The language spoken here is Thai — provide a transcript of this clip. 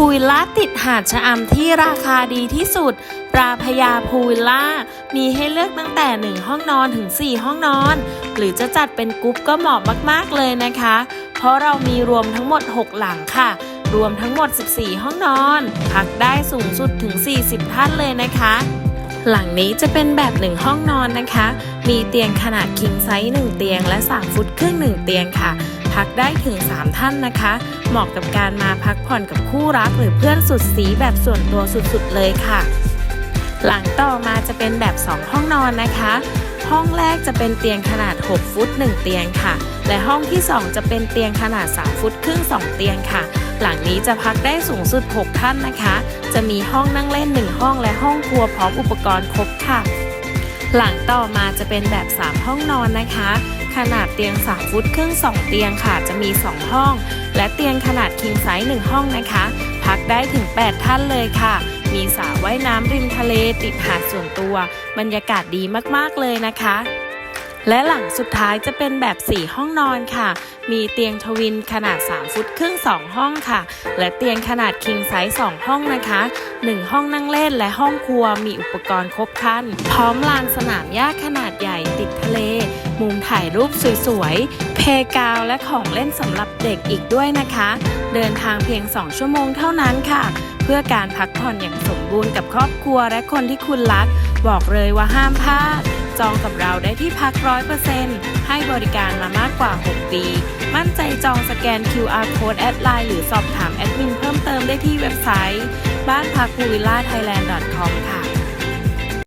พูวิลล่าติดหาดชะอำที่ราคาดีที่สุด ราพยาพูวิลล่า มีให้เลือกตั้งแต่ 1 ห้องนอนถึง 4 ห้องนอน หรือจะจัดเป็นกรุ๊ปก็เหมาะมาก ๆ เลยนะคะ เพราะเรามีรวมทั้งหมด 6 หลังค่ะ รวมทั้งหมด 14 ห้องนอน พักได้สูงสุดถึง 40 ท่านเลยนะคะ หลังนี้จะเป็นแบบ 1 ห้องนอนนะคะ มีเตียงขนาดคิงไซส์1เตียงและ 3 ฟุตครึ่ง1เตียงค่ะ พักได้ถึง 3 ท่านนะคะ เหมาะกับการมาพักผ่อนกับคู่รักหรือเพื่อนสุดสีแบบส่วนตัวสุดๆเลยค่ะ หลังต่อมาจะเป็นแบบ 2 ห้องนอนนะคะ ห้องแรกจะเป็นเตียงขนาด 6 ฟุต 1 เตียงค่ะ และห้องที่ 2 จะเป็นเตียงขนาด 3 ฟุตครึ่ง 2 เตียงค่ะ หลังนี้จะพักได้สูงสุด 6 ท่านนะคะ จะมีห้องนั่งเล่น 1 ห้องและห้องครัวพร้อมอุปกรณ์ครบค่ะ หลังต่อมาจะเป็นแบบ 3 ห้องนอนนะคะ ขนาดเตียง 3 ฟุตครึ่ง 2 เตียงค่ะ จะมี 2 ห้อง และเตียงขนาดคิงไซส์1ห้องนะคะ พักได้ถึง 8 ท่านเลยค่ะ มีสระว่ายน้ำริมทะเลติดหาดส่วนตัว บรรยากาศดีมากๆเลยนะคะ และหลังสุดท้ายจะเป็นแบบ 4 ห้องนอนค่ะ มีเตียงทวินขนาด 3 ฟุตครึ่ง 2 ห้องค่ะ และเตียงขนาดคิงไซส์ 2 ห้องนะคะ 1 ห้องนั่งเล่นและห้องครัวมีอุปกรณ์ครบครัน พร้อมลานสนามหญ้าขนาดใหญ่ติดทะเล มุมถ่ายรูปสวยๆ เพกาวและของเล่นสำหรับเด็กอีกด้วยนะคะ เดินทางเพียง 2 ชั่วโมงเท่านั้นค่ะ เพื่อการพักผ่อนอย่างสมบูรณ์กับครอบครัวและคนที่คุณรัก บอกเลยว่าห้ามพลาด จองกับเราได้ที่พักร้อยเปอร์เซ็นต์ให้บริการมามากกว่า 6 ปี มั่นใจจองสแกน QR Code แอดไลน์หรือสอบถามแอดมินเพิ่มเติมได้ที่เว็บไซต์ บ้านพักภูวิลล่าไทยแลนด์ .com ค่ะ